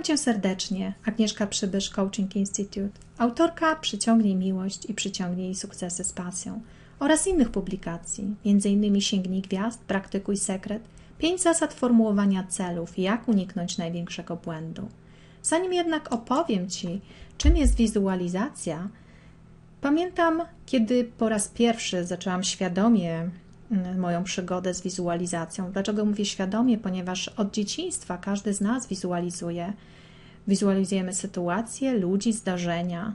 Witam Cię serdecznie, Agnieszka Przybysz, Coaching Institute, autorka Przyciągnij Miłość i Przyciągnij Sukcesy z Pasją oraz innych publikacji, m.in. Sięgnij Gwiazd, Praktykuj Sekret, Pięć zasad formułowania celów i jak uniknąć największego błędu. Zanim jednak opowiem Ci, czym jest wizualizacja, pamiętam, kiedy po raz pierwszy zaczęłam świadomie moją przygodę z wizualizacją. Dlaczego mówię świadomie? Ponieważ od dzieciństwa każdy z nas wizualizuje. Wizualizujemy sytuacje, ludzi, zdarzenia.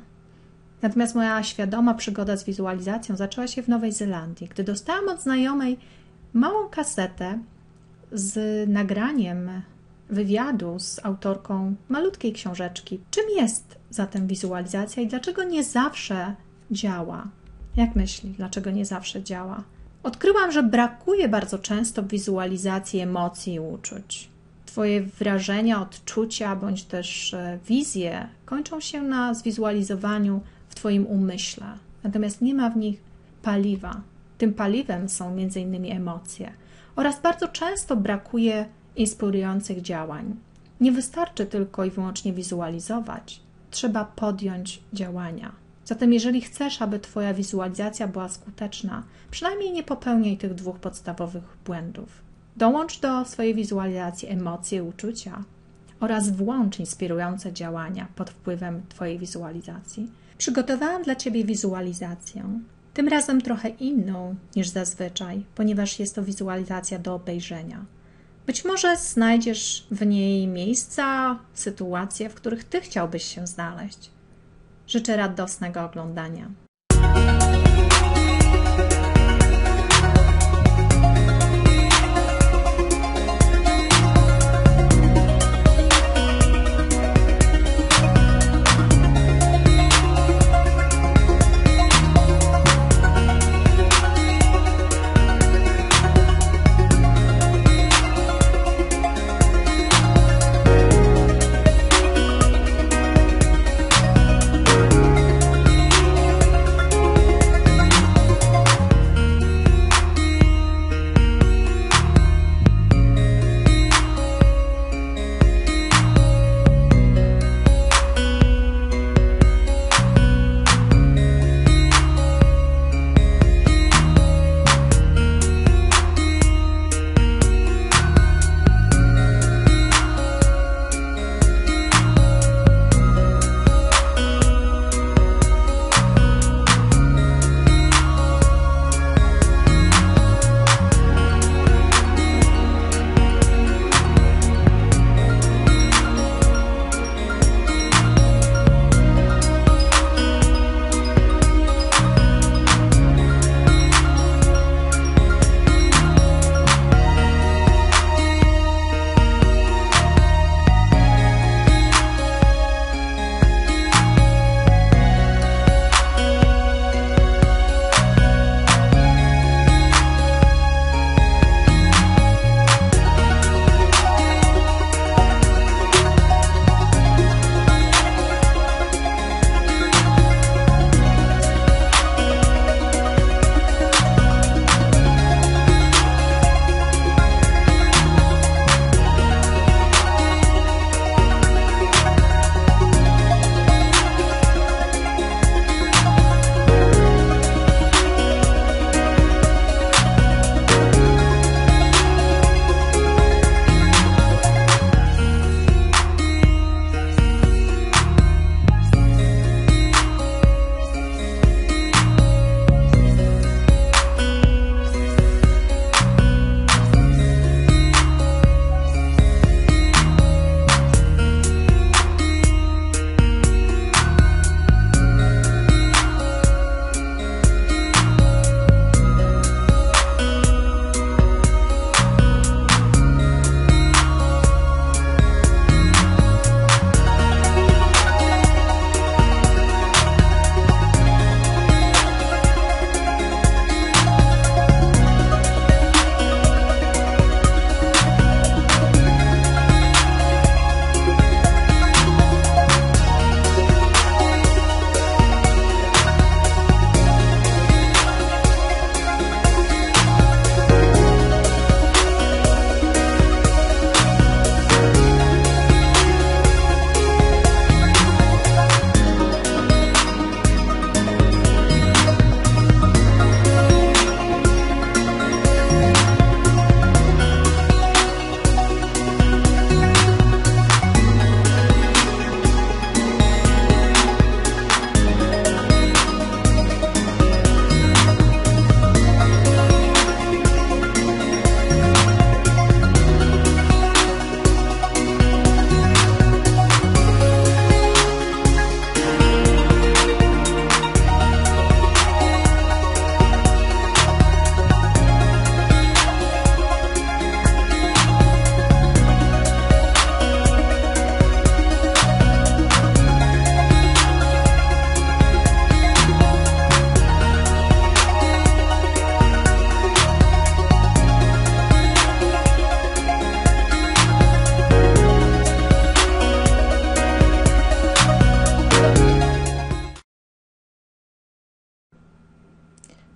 Natomiast moja świadoma przygoda z wizualizacją zaczęła się w Nowej Zelandii, gdy dostałam od znajomej małą kasetę z nagraniem wywiadu z autorką malutkiej książeczki. Czym jest zatem wizualizacja i dlaczego nie zawsze działa? Jak myśli, dlaczego nie zawsze działa? Odkryłam, że brakuje bardzo często wizualizacji emocji i uczuć. Twoje wrażenia, odczucia bądź też e, wizje kończą się na zwizualizowaniu w Twoim umyśle, natomiast nie ma w nich paliwa. Tym paliwem są m.in. emocje oraz bardzo często brakuje inspirujących działań. Nie wystarczy tylko i wyłącznie wizualizować, trzeba podjąć działania. Zatem, jeżeli chcesz, aby Twoja wizualizacja była skuteczna, przynajmniej nie popełniaj tych dwóch podstawowych błędów. Dołącz do swojej wizualizacji emocje, uczucia oraz włącz inspirujące działania pod wpływem Twojej wizualizacji. Przygotowałam dla Ciebie wizualizację, tym razem trochę inną niż zazwyczaj, ponieważ jest to wizualizacja do obejrzenia. Być może znajdziesz w niej miejsca, sytuacje, w których Ty chciałbyś się znaleźć. Życzę radosnego oglądania.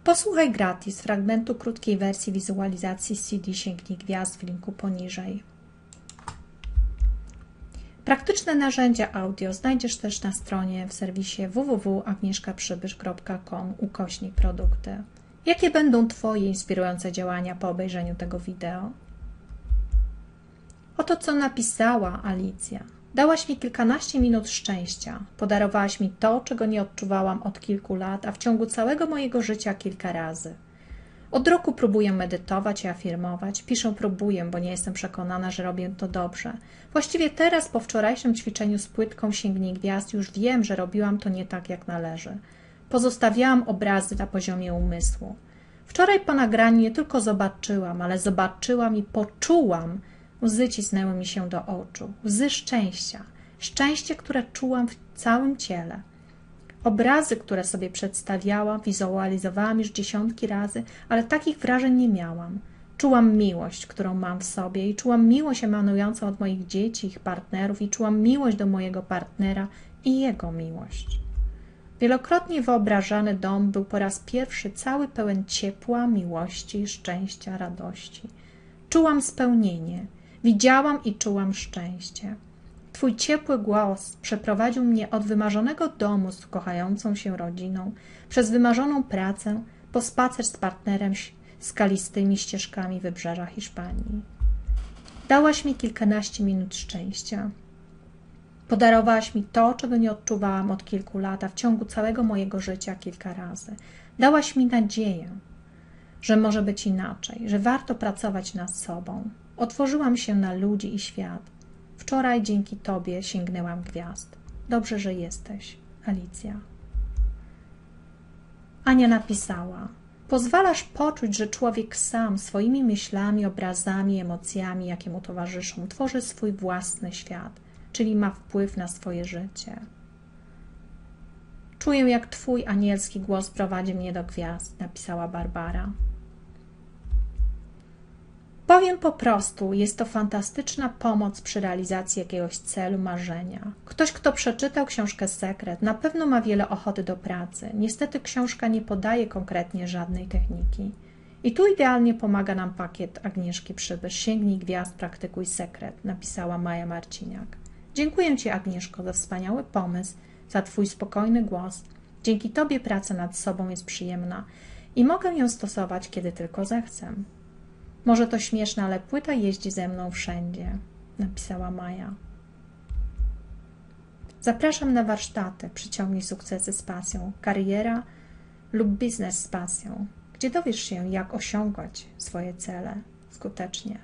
Posłuchaj gratis fragmentu krótkiej wersji wizualizacji CD Sięgnij Gwiazd w linku poniżej. Praktyczne narzędzia audio znajdziesz też na stronie w serwisie www.agnieszkaprzybysz.com ukośnik produkty. Jakie będą Twoje inspirujące działania po obejrzeniu tego wideo? Oto co napisała Alicja. Dałaś mi kilkanaście minut szczęścia. Podarowałaś mi to, czego nie odczuwałam od kilku lat, a w ciągu całego mojego życia kilka razy. Od roku próbuję medytować i afirmować. Piszę próbuję, bo nie jestem przekonana, że robię to dobrze. Właściwie teraz, po wczorajszym ćwiczeniu z płytką Sięgnij Gwiazd, już wiem, że robiłam to nie tak, jak należy. Pozostawiałam obrazy na poziomie umysłu. Wczoraj po nagraniu nie tylko zobaczyłam, ale zobaczyłam i poczułam, Łzy cisnęły mi się do oczu, łzy szczęścia, szczęście, które czułam w całym ciele. Obrazy, które sobie przedstawiałam, wizualizowałam już dziesiątki razy, ale takich wrażeń nie miałam. Czułam miłość, którą mam w sobie i czułam miłość emanującą od moich dzieci, ich partnerów i czułam miłość do mojego partnera i jego miłość. Wielokrotnie wyobrażany dom był po raz pierwszy cały pełen ciepła, miłości, szczęścia, radości. Czułam spełnienie – Widziałam i czułam szczęście. Twój ciepły głos przeprowadził mnie od wymarzonego domu z kochającą się rodziną, przez wymarzoną pracę, po spacer z partnerem skalistymi ścieżkami wybrzeża Hiszpanii. Dałaś mi kilkanaście minut szczęścia. Podarowałaś mi to, czego nie odczuwałam od kilku lat, a w ciągu całego mojego życia kilka razy. Dałaś mi nadzieję, że może być inaczej, że warto pracować nad sobą, Otworzyłam się na ludzi i świat. Wczoraj dzięki Tobie sięgnęłam gwiazd. Dobrze, że jesteś, Alicja. Ania napisała: Pozwalasz poczuć, że człowiek sam swoimi myślami, obrazami, emocjami, jakie mu towarzyszą, tworzy swój własny świat, czyli ma wpływ na swoje życie. Czuję, jak Twój anielski głos prowadzi mnie do gwiazd, napisała Barbara. Powiem po prostu, jest to fantastyczna pomoc przy realizacji jakiegoś celu, marzenia. Ktoś, kto przeczytał książkę Sekret, na pewno ma wiele ochoty do pracy. Niestety książka nie podaje konkretnie żadnej techniki. I tu idealnie pomaga nam pakiet Agnieszki Przybysz. Sięgnij gwiazd, praktykuj sekret, napisała Maja Marciniak. Dziękuję Ci, Agnieszko, za wspaniały pomysł, za Twój spokojny głos. Dzięki Tobie praca nad sobą jest przyjemna i mogę ją stosować, kiedy tylko zechcę. Może to śmieszne, ale płyta jeździ ze mną wszędzie, napisała Maja. Zapraszam na warsztaty Przyciągnij sukcesy z pasją, kariera lub biznes z pasją, gdzie dowiesz się, jak osiągać swoje cele skutecznie.